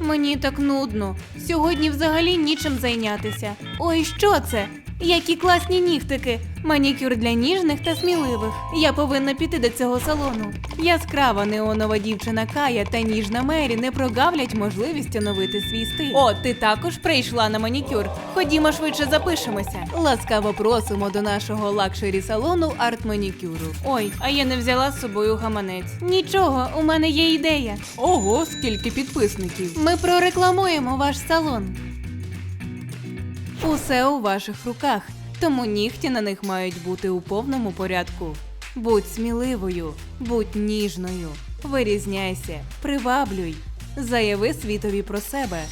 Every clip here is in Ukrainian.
Мені так нудно. Сьогодні взагалі нічим зайнятися. Ой, що це? Які класні нігтики! Манікюр для ніжних та сміливих. Я повинна піти до цього салону. Яскрава неонова дівчина Кая та ніжна Мері не прогавлять можливість оновити свій стиль. О, ти також прийшла на манікюр. Ходімо швидше запишемося. Ласкаво просимо до нашого лакшері салону арт манікюру. Ой, а я не взяла з собою гаманець. Нічого, у мене є ідея. Ого, скільки підписників. Ми прорекламуємо ваш салон. Усе у ваших руках, тому нігті на них мають бути у повному порядку. Будь сміливою, будь ніжною, вирізняйся, приваблюй, заяви світові про себе.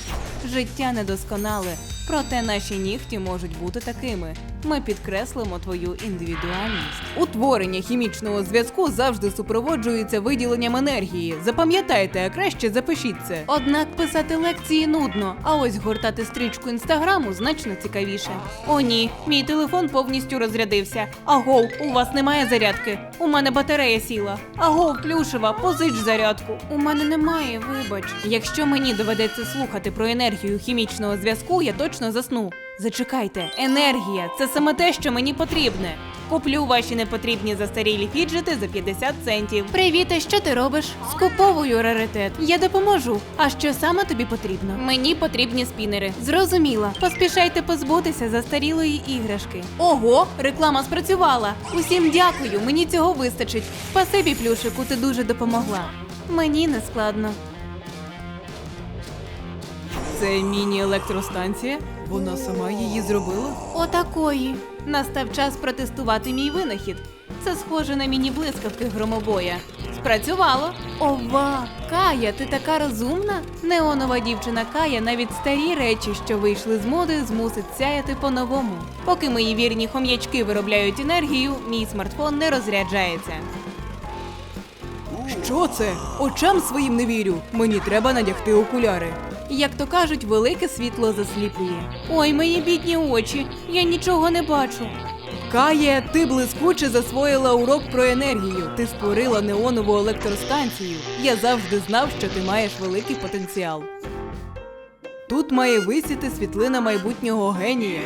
Життя недосконале, проте наші нігті можуть бути такими. Ми підкреслимо твою індивідуальність. Утворення хімічного зв'язку завжди супроводжується виділенням енергії. Запам'ятайте, а краще запишіть це. Однак писати лекції нудно, а ось гортати стрічку інстаграму значно цікавіше. О, ні, мій телефон повністю розрядився. Агов, у вас немає зарядки. У мене батарея сіла. Агов, плюшева, позич зарядку. У мене немає, вибач. Якщо мені доведеться слухати про енергію хімічного зв'язку, я точно засну. Зачекайте, енергія це саме те, що мені потрібне. Куплю ваші непотрібні застарілі фіджети за 50 центів. Привіт, а що ти робиш? Скуповую раритет. Я допоможу. А що саме тобі потрібно? Мені потрібні спінери. Зрозуміла. Поспішайте позбутися застарілої іграшки. Ого, реклама спрацювала. Усім дякую, мені цього вистачить. Спасибі, плюшику, ти дуже допомогла. Мені не складно. Це міні-електростанція? Вона сама її зробила? Отакої. Настав час протестувати мій винахід. Це схоже на міні-блискавки громобоя. Спрацювало. Ова, Кая, ти така розумна? Неонова дівчина Кая навіть старі речі, що вийшли з моди, змусить сяяти по-новому. Поки мої вірні хом'ячки виробляють енергію, мій смартфон не розряджається. Що це? Очам своїм не вірю. Мені треба надягти окуляри. Як то кажуть, велике світло засліплює. Ой, мої бідні очі, я нічого не бачу. Кає, ти блискуче засвоїла урок про енергію. Ти створила неонову електростанцію. Я завжди знав, що ти маєш великий потенціал. Тут має висіти світлина майбутнього генія.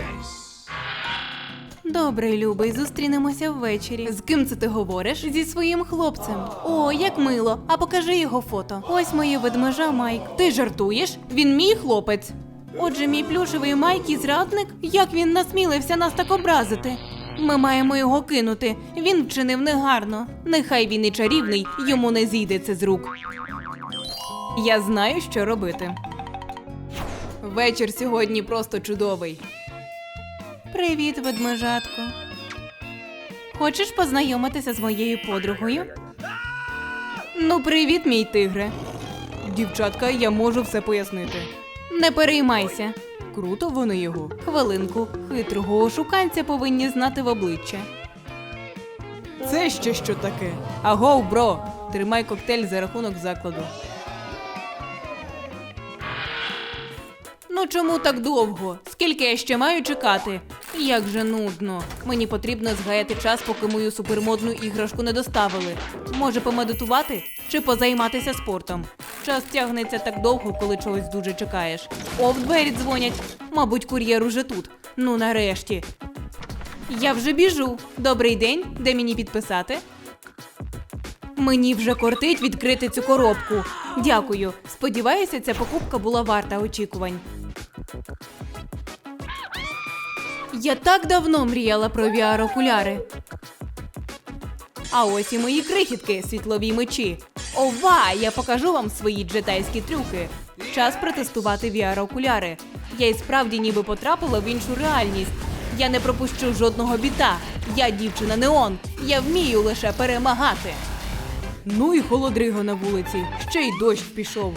Добре, любий, зустрінемося ввечері. З ким це ти говориш? Зі своїм хлопцем. О, як мило. А покажи його фото. Ось моє ведмежа Майк. Ти жартуєш? Він мій хлопець. Отже, мій плюшевий Майк і зрадник, як він насмілився нас так образити. Ми маємо його кинути. Він вчинив негарно. Нехай він і чарівний, йому не зійде це з рук. Я знаю, що робити. Вечір сьогодні просто чудовий. Привіт, ведмежатко. Хочеш познайомитися з моєю подругою? Ну, привіт, мій тигре. Дівчатка, я можу все пояснити. Не переймайся. Круто вони його. Хвилинку, хитрого ошуканця повинні знати в обличчя. Це ще що таке? Агов, бро! Тримай коктейль за рахунок закладу. Ну чому так довго? Скільки я ще маю чекати? Як же нудно. Мені потрібно згаяти час, поки мою супермодну іграшку не доставили. Може помедитувати чи позайматися спортом. Час тягнеться так довго, коли чогось дуже чекаєш. О, в двері дзвонять. Мабуть, кур'єр уже тут. Ну нарешті. Я вже біжу. Добрий день, де мені підписати? Мені вже кортить відкрити цю коробку. Дякую. Сподіваюся, ця покупка була варта очікувань. Я так давно мріяла про VR-окуляри. А ось і мої крихітки, світлові мечі. Ова! Я покажу вам свої джетайські трюки. Час протестувати VR-окуляри. Я й справді ніби потрапила в іншу реальність. Я не пропущу жодного біта. Я дівчина неон. Я вмію лише перемагати. Ну і холодриго на вулиці. Ще й дощ пішов.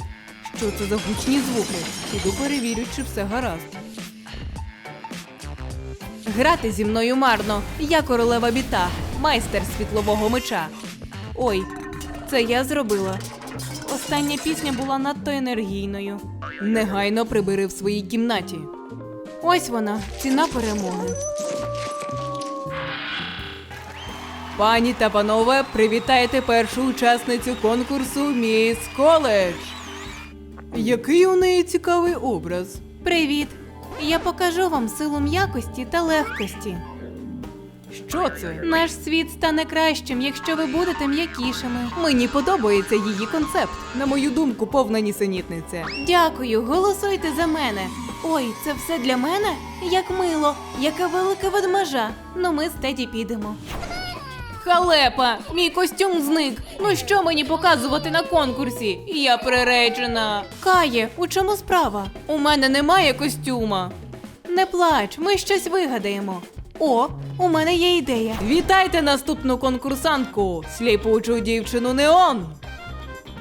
Що це за гучні звуки? Іду перевірю, чи все гаразд. Грати зі мною марно. Я королева біта, майстер світлового меча. Ой, це я зробила. Остання пісня була надто енергійною. Негайно прибери в своїй кімнаті. Ось вона, ціна перемоги. Пані та панове, привітайте першу учасницю конкурсу Міс Коледж. Який у неї цікавий образ. Привіт! Я покажу вам силу м'якості та легкості. Що це? Наш світ стане кращим, якщо ви будете м'якішими. Мені подобається її концепт. На мою думку, повна нісенітниця. Дякую, голосуйте за мене. Ой, це все для мене? Як мило, яке велике ведмежа. Ну ми з Теді підемо. Халепа, мій костюм зник. Ну що мені показувати на конкурсі? Я приречена. Кає, у чому справа? У мене немає костюма. Не плач, ми щось вигадаємо. О, у мене є ідея. Вітайте наступну конкурсантку, сліпучу дівчину Неон.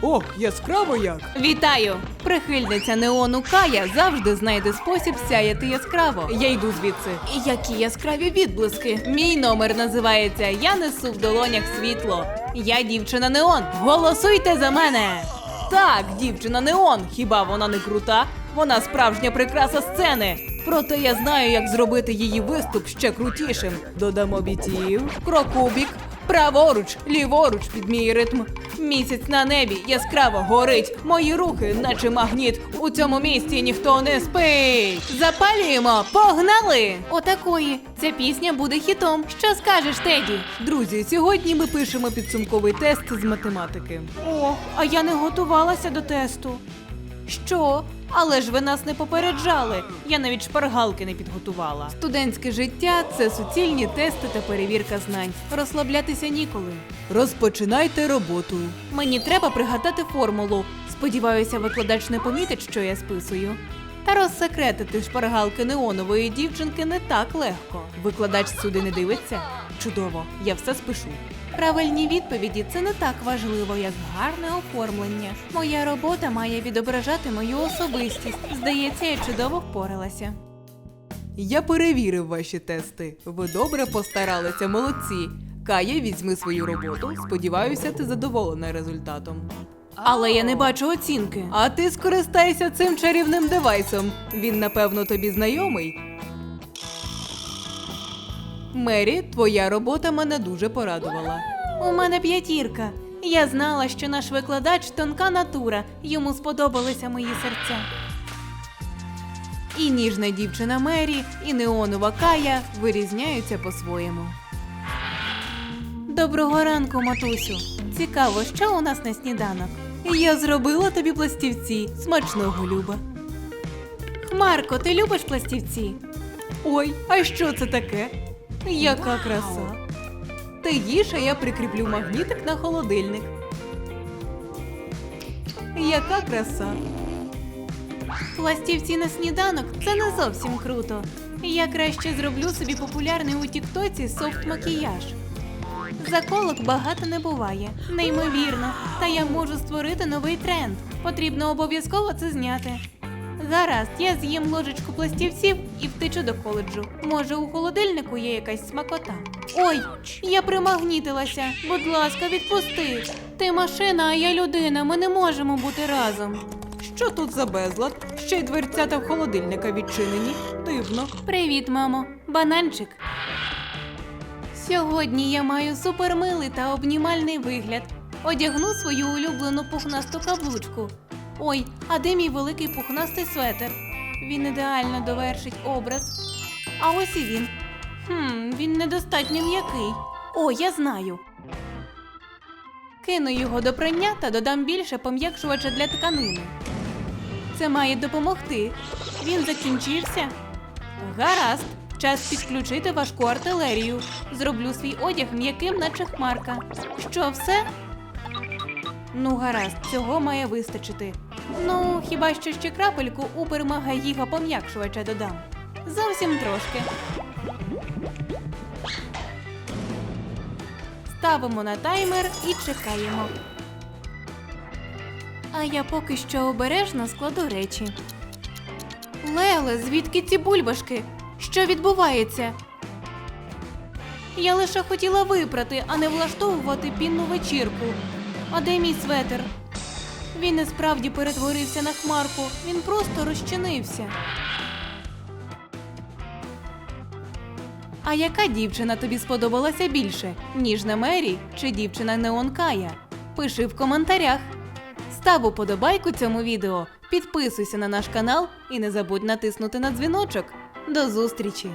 О, яскраво як! Вітаю! Прихильниця неону Кая завжди знайде спосіб сяяти яскраво. Я йду звідси. Які яскраві відблиски. Мій номер називається Я несу в долонях світло. Я дівчина неон. Голосуйте за мене! Так, дівчина неон. Хіба вона не крута? Вона справжня прикраса сцени. Проте я знаю, як зробити її виступ ще крутішим. Додамо бітів, крокубік, праворуч, ліворуч під мій ритм. Місяць на небі яскраво горить. Мої рухи, наче магніт. У цьому місті ніхто не спить. Запалюємо, погнали! Отакої. Ця пісня буде хітом. Що скажеш, Теді? Друзі, сьогодні ми пишемо підсумковий тест з математики. О, а я не готувалася до тесту. Що? Але ж ви нас не попереджали. Я навіть шпаргалки не підготувала. Студентське життя це суцільні тести та перевірка знань. Розслаблятися ніколи. Розпочинайте роботу. Мені треба пригадати формулу. Сподіваюся, викладач не помітить, що я списую. Та розсекретити шпаргалки неонової дівчинки не так легко. Викладач сюди не дивиться. Чудово, я все спишу. Правильні відповіді це не так важливо, як гарне оформлення. Моя робота має відображати мою особистість. Здається, я чудово впоралася. Я перевірив ваші тести. Ви добре постаралися, молодці. Кая, візьми свою роботу. Сподіваюся, ти задоволена результатом. Але я не бачу оцінки. А ти скористайся цим чарівним девайсом. Він, напевно, тобі знайомий. Мері, твоя робота мене дуже порадувала. У мене п'ятірка. Я знала, що наш викладач тонка натура, йому сподобалися мої серця. І ніжна дівчина Мері, і неонова Кая вирізняються по-своєму. Доброго ранку, матусю. Цікаво, що у нас на сніданок. Я зробила тобі пластівці. Смачного люба. Хмарко, ти любиш пластівці? Ой, а що це таке? Яка краса. Ти їж, а я прикріплю магнітик на холодильник. Яка краса. Пластівці на сніданок це не зовсім круто. Я краще зроблю собі популярний у Тіктоці софт макіяж. Заколок багато не буває, неймовірно. Та я можу створити новий тренд. Потрібно обов'язково це зняти. Гаразд, я з'їм ложечку пластівців і втечу до коледжу. Може, у холодильнику є якась смакота. Ой, я примагнітилася. Будь ласка, відпусти. Ти машина, а я людина. Ми не можемо бути разом. Що тут за безлад? Ще й дверцята в холодильника відчинені. Дивно. Привіт, мамо. Бананчик. Сьогодні я маю супермилий та обнімальний вигляд. Одягну свою улюблену пухнасту каблучку. Ой, а де мій великий пухнастий светер? Він ідеально довершить образ. А ось і він. Хм, він недостатньо м'який. О, я знаю. Кину його до прання та додам більше пом'якшувача для тканини. Це має допомогти. Він закінчився. Гаразд, час підключити важку артилерію. Зроблю свій одяг м'яким, наче хмарка. Що, все? Ну, гаразд, цього має вистачити. Ну, хіба що ще крапельку убер-мага-гіга пом'якшувача додам. Зовсім трошки. Ставимо на таймер і чекаємо. А я поки що обережно складу речі. Леле, звідки ці бульбашки? Що відбувається? Я лише хотіла випрати, а не влаштовувати пінну вечірку. А де мій светер? Він і справді перетворився на хмарку, він просто розчинився. А яка дівчина тобі сподобалася більше? Ніжна Мері чи дівчина Неон Кая? Пиши в коментарях. Став уподобайку цьому відео Підписуйся на наш канал і не забудь натиснути на дзвіночок. До зустрічі!